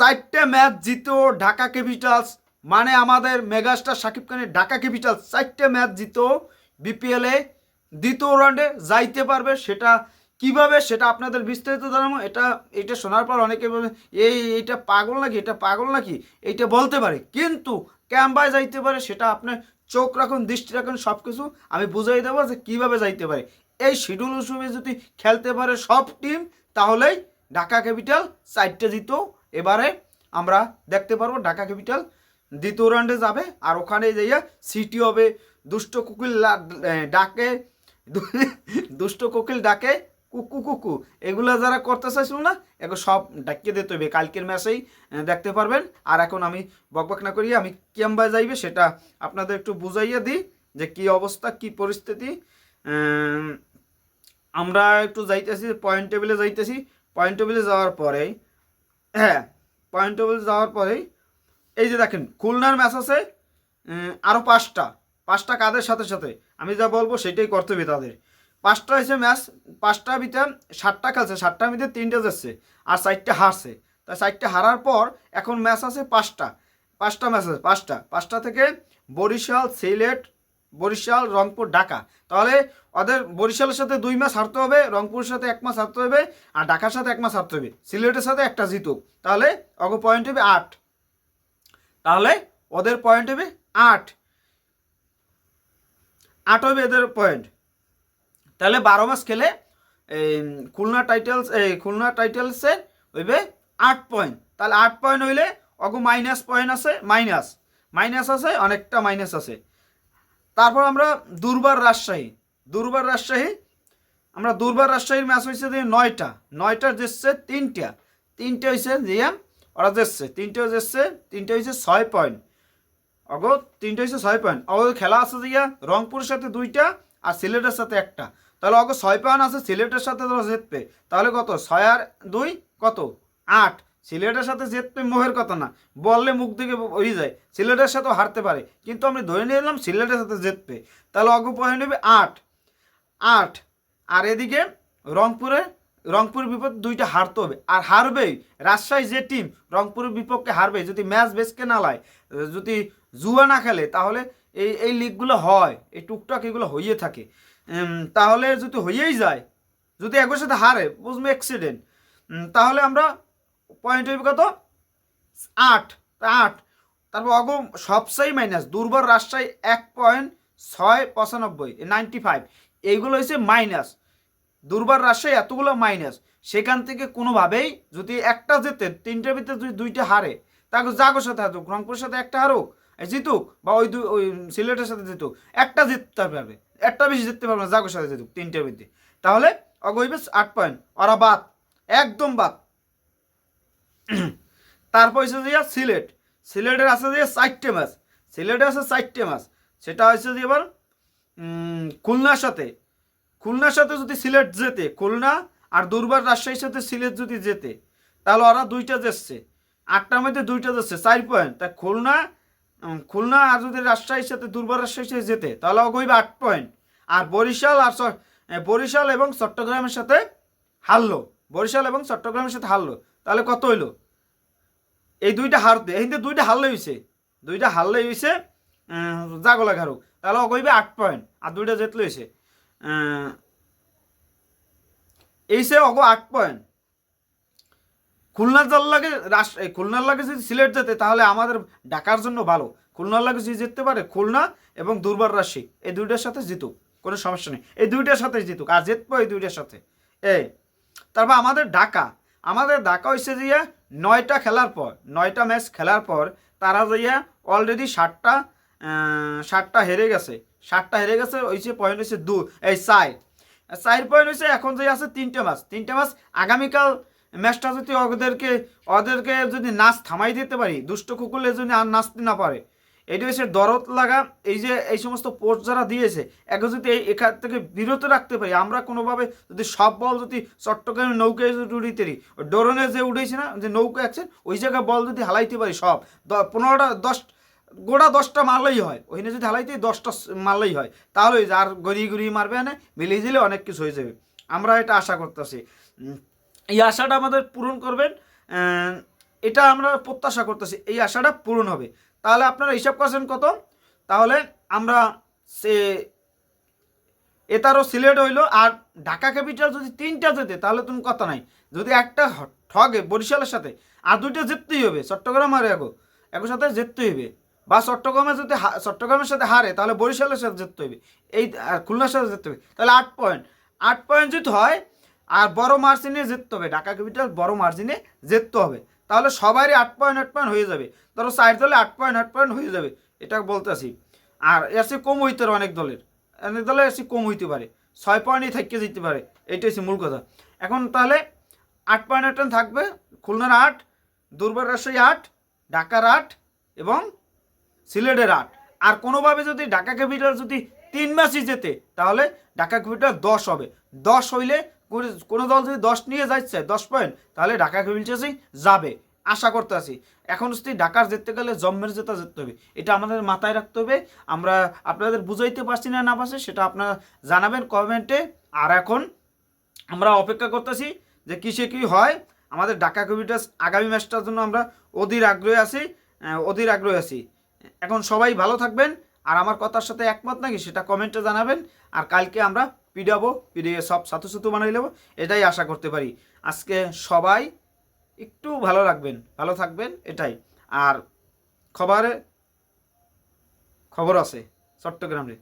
চারটে match জিতো Dhaka Capitals মানে আমাদের মেগাস্টার সাকিব খানের ঢাকা ক্যাপিটালস চারটে ম্যাচ জিতো বিপিএলে দ্বিতীয় রাউন্ডে যাইতে পারবে, সেটা কীভাবে সেটা আপনাদের বিস্তারিত জানাব, এটা এটা শোনার পর অনেকে বলবে, এই, এইটা পাগল নাকি, এটা পাগল নাকি? এইটা বলতে পারে, কিন্তু ক্যাম্বায় যাইতে পারে, সেটা আপনার চোখ রাখুন, দৃষ্টি রাখুন সব কিছু আমি বুঝাই দেবো যে কীভাবে যাইতে পারে। এই শিডিউল হিসেবে যদি খেলতে পারে সব টিম তাহলেই ঢাকা ক্যাপিটাল চারটে জিতো এবারে আমরা দেখতে পারব ঢাকা ক্যাপিটাল দ্বিতীয় রাউন্ডে যাবে, আর ওখানে যাইয়া সিটি হবে। দুষ্ট কুকিল ডাকে, দুষ্ট কোকিল ডাকে, কুকু কুকু। এগুলো যারা করতে চাইছিল না এখন সব ডাকিয়ে দিতে হবে। কালকের ম্যাচেই দেখতে পারবেন। আর এখন আমি বকবক না করি আমি কেমবায় যাইবে সেটা আপনাদের একটু বুঝাইয়া দিই, যে কি অবস্থা, কি পরিস্থিতি। আমরা একটু যাইতেছি পয়েন্ট টেবিলে যাইতেছি। পয়েন্ট টেবিলে যাওয়ার পরেই হ্যাঁ পয়েন্ট টেবিলে যাওয়ার পরেই, এই যে দেখেন, খুলনার ম্যাচ আছে আরও পাঁচটা। পাঁচটা কাদের সাথে সাথে? আমি যা বলব সেটাই করতে হবে তাদের। পাঁচটা হয়েছে ম্যাচ পাঁচটা ভিতরে সাতটা খেলছে, সাতটার ভিতরে তিনটে যাচ্ছে, আর চারটে হারছে। তা চারটে হারার পর এখন ম্যাচ আছে পাঁচটা। পাঁচটা ম্যাচ আছে, পাঁচটা। পাঁচটা থেকে বরিশাল, সিলেট বরিশাল, রংপুর, ঢাকা। তাহলে ওদের বরিশালের সাথে দুই মাস হারতে হবে, রংপুরের সাথে এক মাস হারতে হবে, আর ঢাকার সাথে এক মাস হারতে হবে। সিলেটের সাথে একটা জিতুক। তাহলে অগ পয়েন্ট হবে আট। তাহলে ওদের পয়েন্ট হবে আট। আট হবে এদের পয়েন্ট তাহলে বারো মাস খেলে, এই খুলনা টাইটেলস এই খুলনা টাইটেলসে হইবে আট পয়েন্ট তাহলে আট পয়েন্ট হইলে অগু মাইনাস পয়েন্ট আছে মাইনাস মাইনাস আছে, অনেকটা মাইনাস আছে। তারপর আমরা দুর্বার রাজশাহী। দুর্বার রাজশাহী, আমরা দুর্বার রাজশাহীর ম্যাচ হয়েছে যে নয়টা। নয়টা জিতছে তিনটা। তিনটে হয়েছে যে ওরা জিতছে। তিনটে জিতছে, তিনটে হয়েছে ছয় পয়েন্ট অগ তিনটে হয়েছে ছয় পয়েন্ট অগ খেলা আছে যে রংপুরের সাথে দুইটা আর সিলেটের সাথে একটা। তাহলে অগ ছয় পয়েন্ট আছে, সিলেটের সাথে ধরো জিতবে। তাহলে কত? ছয় আর দুই কত? আট। সিলেটের সাথে জিতবে মোহের কথা না। বললে মুখ থেকে হয়ে যায়। সিলেটের সাথেও হারতে পারে। কিন্তু আমি ধরে নিলাম সিলেটের সাথে জিতবে তাহলে অগ পয়েন্ট হবে আট। আট। আর এদিকে রংপুরে রংপুর বিপদ দুইটা হারতে হবে। আর হারবেই। রাজশাহী যে টিম রংপুরের বিপক্ষে হারবে যদি ম্যাচ বেসকে না লায়, যদি জুয়া না খেলে, তাহলে এই এই লিগগুলো হয়। এই টুকটাক এগুলো হইয়ে থাকে। তাহলে যদি হইয়েই যায়, যদি একবার সাথে হারে, বুঝবে অ্যাক্সিডেন্ট তাহলে আমরা পয়েন্ট হইবে কত? আট। আট। তারপর অগ সবসাই মাইনাস দুর্বল রাজশাহী এক পয়েন্ট ছয় পঁচানব্বই নাইনটি ফাইভ এইগুলো হচ্ছে মাইনাস দুর্বার রাজশাহী এতগুলো মাইনাস সেখান থেকে কোনোভাবেই যদি একটা জেতে তিনটার ভিতরে যদি দুইটা হারে তাকে জাগোর সাথে হারুক, রংপুরের সাথে একটা হারুক জিতুক, বা ওই দুই ওই সিলেটের সাথে জিতুক, একটা জিততে পারবে, একটা বেশি জিততে পারবে না, জাগোর সাথে জিতুক, তিনটার ভিতরে। তাহলে অগইবে আট পয়েন্ট ওরা বাদ, একদম বাদ। তারপর হচ্ছে যে সিলেট। সিলেটের আছে যে চারটে ম্যাচ সিলেটে আছে চারটে ম্যাচ সেটা হচ্ছে যে এবার খুলনার সাথে। খুলনার সাথে যদি সিলেট যেতে, খুলনা আর দুর্বার রাজশাহীর সাথে সিলেট যদি যেতে, তাহলে ওরা দুইটা যাচ্ছে। আটটার মধ্যে দুইটা যাচ্ছে, চার পয়েন্ট তা খুলনা খুলনা আর যদি রাজশাহীর সাথে, দুর্বার রাজশাহীর সাথে যেতে, তাহলে অগইবে আট পয়েন্ট আর বরিশাল আর বরিশাল এবং চট্টগ্রামের সাথে হারলো। বরিশাল এবং চট্টগ্রামের সাথে হারলো। তাহলে কত হইল? এই দুইটা হারতে এই দুইটা হারলে হয়েছে দুইটা হারলে হয়েছে জাগলা ঘারু তাহলে অগইবে আট পয়েন্ট আর দুইটা জেতলে হয়েছে এইসে অগ আট পয়েন্ট খুলনার জল লাগে এই খুলনার লাগে যদি সিলেট যেতে তাহলে আমাদের ঢাকার জন্য ভালো। খুলনার লাগে যদি জিততে পারে, খুলনা এবং দুর্বার রাশি, এই দুইটার সাথে জিতুক, কোনো সমস্যা নেই। এই দুইটার সাথে জিতুক, আর জিতবো এই দুইটার সাথে। এই তারপর আমাদের ঢাকা। আমাদের ঢাকা হচ্ছে যে নয়টা খেলার পর, নয়টা ম্যাচ খেলার পর তারা যাইয়া অলরেডি ষাটটা ষাটটা হেরে গেছে। ষাটটা হেরে গেছে হয়েছে পয়েন্ট হয়েছে দু, এই চার। চার পয়েন্ট হয়েছে এখন যে আছে তিনটে ম্যাচ তিনটে ম্যাচ আগামীকাল ম্যাচটা যদি ওদেরকে ওদেরকে যদি নাচ থামাই দিতে পারি, দুষ্ট কুকুরে যদি আর নাচতে না পারে এটা হচ্ছে দরদ লাগা, এই যে এই সমস্ত পোস্ট যারা দিয়েছে, একে যদি এই এখান থেকে বিরত রাখতে পারি, আমরা কোনোভাবে যদি সব বল যদি চট্টগ্রামের নৌকায় যদি উড়িতে ডোরনে যে উঠেছে না, যে নৌকা আছে, ওই জায়গায় বল যদি হালাইতে পারি সব পনেরোটা, দশ গোটা দশটা মারলেই হয়, ওইখানে যদি হালাইতে দশটা মারলেই হয়, তাহলে ওই আর গড়িয়ে গড়িয়ে মারবে না, মিলিয়ে দিলে অনেক কিছু হয়ে যাবে। আমরা এটা আশা করতেছি। এই আশাটা আমাদের পূরণ করবেন এটা আমরা প্রত্যাশা করতেছি, এই আশাটা পূরণ হবে। তাহলে আপনারা হিসাব করছেন কত? তাহলে আমরা সে এটারও সিলেট হইল আর ঢাকা ক্যাপিটাল যদি তিনটা যেতে তাহলে তুমি কথা নাই। যদি একটা ঠগে বরিশালের সাথে, আর দুইটা জিততেই হবে, চট্টগ্রাম আর এগো। এগোর সাথে জিততেই হবে। বা চট্টগ্রামে যদি চট্টগ্রামের সাথে হারে, তাহলে বরিশালের সাথে জিততে হবে। এই আর খুলনার সাথে জিততে হবে। তাহলে আট পয়েন্ট আট পয়েন্ট যদি হয়, আর বড় মার্জিনে জিততে হবে। ঢাকা ক্যাপিটাল বড় মার্জিনে জিততে হবে। তাহলে সবারই আট পয়েন্ট আট পয়েন্ট হয়ে যাবে। ধরো সাইড দলে আট পয়েন্ট আট পয়েন্ট হয়ে যাবে। এটা বলতেছি। আর চেয়ে কম হইতে পারে অনেক দলের। অনেক দলের চেয়ে কম হইতে পারে। ছয় পয়েন্টই থাকতে যেতে পারে। এইটাই হচ্ছে মূল কথা। এখন তাহলে আট পয়েন্ট আট পয়েন্ট থাকবে। খুলনার আট, দুর্বার রাজশাহী আট, ঢাকার আট এবং সিলেটের আট। আর কোনোভাবে যদি ঢাকা ক্যাপিটাল যদি তিন ম্যাচই জেতে, তাহলে ঢাকা ক্যাপিটাল দশ হবে। দশ হইলে কোনো- দল যদি দশ নিয়ে যাচ্ছে, দশ পয়েন্ট তাহলে ঢাকা ক্যাপিটালসই যাবে। আশা করতে আছি। এখন যদি ঢাকার যেতে গেলে জম্মের জেতা যেতে হবে। এটা আমাদের মাথায় রাখতে হবে। আমরা আপনাদের বুঝাইতে পারছি না না পারছি, সেটা আপনারা জানাবেন কমেন্টে। আর এখন আমরা অপেক্ষা করতেছি যে কিসে কি হয়। আমাদের ঢাকা কবিটাস আগামী ম্যাচটার জন্য আমরা অধীর আগ্রহী আছি অধীর আগ্রহী আছি। এখন সবাই ভালো থাকবেন। আর আমার কথার সাথে একমত নাকি সেটা কমেন্টে জানাবেন। আর কালকে আমরা পিডাবো পিডিয়ে সব সাথু বানাই নেব, এটাই আশা করতে পারি। আজকে সবাই একটু ভালো রাখবেন, ভালো থাকবেন, এটাই। আর খবরে, খবর আছে, চট্টগ্রামে।